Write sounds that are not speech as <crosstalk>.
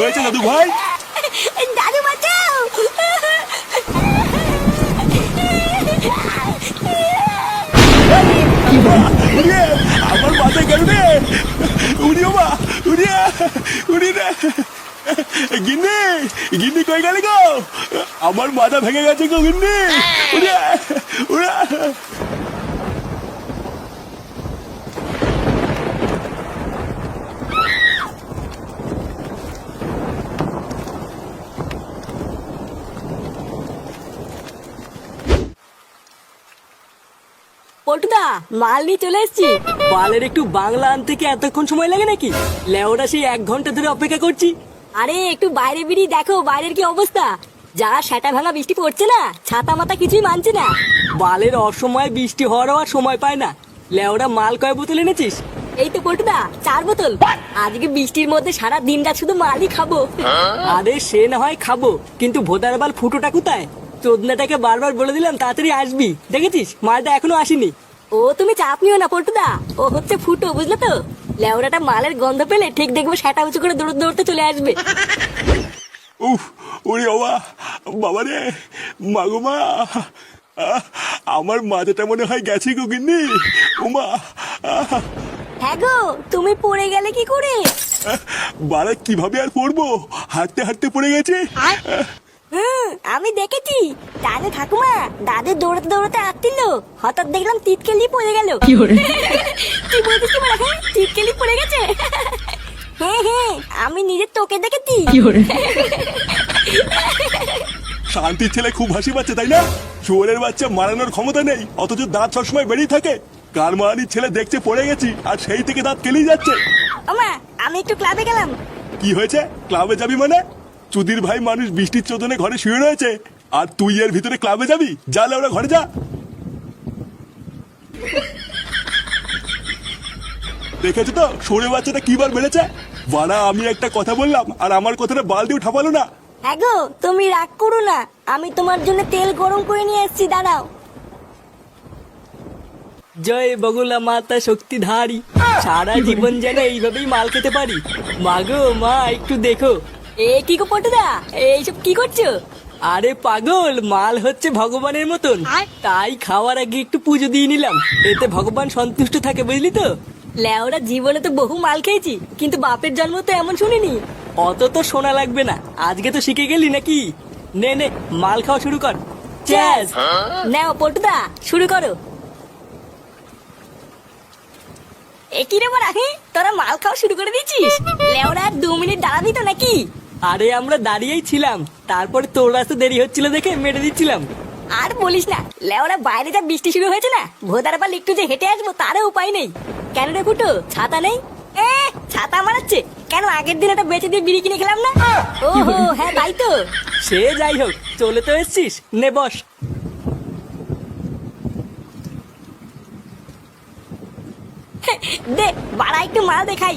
হয়েছে দাদু ভাই? দাদু বাঁচাও। আমার মাথায় গেল রে? উড়িও মা উড়িয়ে উড়িয়ে রে গিন্নি গিন্নি কই গেলি গো? আমার মাথা ভেঙে গেছে গো গিন্নি। উড়িয়ে উড়া পল্টুদা মাল নিয়ে চলে এসেছি। বালের একটু বাংলা আনতে কি এতক্ষণ সময় লাগে নাকি? লেওরা সেই এক ঘণ্টা ধরে অপেক্ষা করছি। আরে একটু বাইরে বেরিয়ে দেখো বাইরের কি অবস্থা। যা সেটা ভাঙা বৃষ্টি পড়ছে না ছাতা মাথা কিছুই মানছে না। বালের অসময়ে বৃষ্টি হওয়ারও আর সময় পায় না। লেওরা মাল কয় বোতল এনেছিস? এই তো পল্টুদা চার বোতল। আজকে বৃষ্টির মধ্যে সারা দিনটা শুধু মালই খাব। আরে সে না হয় খাব কিন্তু ভোদার বাল ফুটোটা কোথায়? চোদনাটাকে বারবার বলে দিলাম তাড়াতাড়ি আসবি। দেখেছিস? মালটা এখনও আসেনি। ও তুমি চাপ নিও না পল্টুদা। ও হচ্ছে ফুটো বুঝলে তো? লেওড়াটা মালের গন্ধ পেলে ঠিক দেখব সেটা উঁচু করে দৌড়তে দৌড়তে চলে আসবে। উফ ওরে বাবা বাবা রে মাগো মা। আমার মাথাটা মনে হয় গেছে গো গিন্নি। উমা হ্যাঁ গো তুমি পড়ে গেলে কি করে? বাড়া কীভাবে আর পড়ব? হাঁটতে হাঁটতে পড়ে গেছে। হুম আমি দেখেছি। জানো ঠাকুমা দাদু দৌড়াতে দৌড়াতে আসছিল। হঠাৎ দেখলাম তিতকেলি পড়ে গেল। কি বলছিস কি বলা হ্যাঁ তিতকেলি পড়ে গেছে। হ্যাঁ হ্যাঁ আমি নিজের তোকে দেখেছি। শান্তির ছেলে খুব হাসি পাচ্ছে তাই না? চোরের বাচ্চা মারানোর ক্ষমতা নেই অথচ দাঁত সবসময় বেরিয়ে থাকে। কার মারানির ছেলে দেখছে পড়ে গেছি আর সেই থেকে দাঁত কেলেই যাচ্ছে। ওমা আমি একটু ক্লাবে গেলাম। কি হয়েছে? ক্লাবে যাবি মানে? চুদির ভাই মানুষ বৃষ্টির চোদনে ঘরে শুয়ে রয়েছে। আর তুই এর ভিতরে ক্লাবে যাবি? যা ওরা ঘরে যা। দেখেছ তো? সরে বাচ্চাটা কিবার বেড়েছে বাড়া আমি একটা কথা বললাম আর আমার কথাটা বালতিও ঠাপালো না। হ্যাঁ গো তুমি রাগ করো না। আমি তোমার জন্য তেল গরম করে নিয়ে এসেছি দাঁড়াও। জয় বগুলা মাতা শক্তিধারী। সারা <laughs> জীবন যেন এইভাবেই মাল খেতে পারি। মাগো মা একটু দেখো। এ কি গো পটুদা? এইসব কি করছ? আরে পাগল মাল হচ্ছে ভগবানের মতন। তাই খাওয়ার আগে একটু পুজো দিয়ে নিলাম। এতে ভগবান সন্তুষ্ট থাকে বুঝলি তো? লেওরা জীবনে তো বহু মাল খেয়েছি কিন্তু বাপের জন্ম তো এমন শুনিনি। অত তো শোনা লাগবে না। আজকে তো শিখে গেলি নাকি? নে নে মাল খাওয়া শুরু কর। চ্যাস নাও পটুদা শুরু করো। এ কি রে তোরা মাল খাওয়া শুরু করে দিয়েছিস? লেওরা দু মিনিট দাঁড়াবি তো নাকি? আরে আমরা দাঁড়িয়েই ছিলাম। তারপরে তোর আসতে দেরি হচ্ছিল দেখে মেরে দিচ্ছিলাম। আর বলিস না লেওরা বাইরে যা বৃষ্টি শুরু হয়েছে না ভোদার পাল একটু যে হেঁটে আসব তারও উপায় নেই। কেন রে ফুটো ছাতা নেই? এ ছাতা মারাচ্ছে। কেন আগের দিন একটা বেঁচে দিয়ে বিড়ি কিনে খেলাম না? ও হ্যাঁ তাই তো। সে যাই হোক চলে তো এসছিস নে বস। দে বাড়া একটু মাল দেখাই।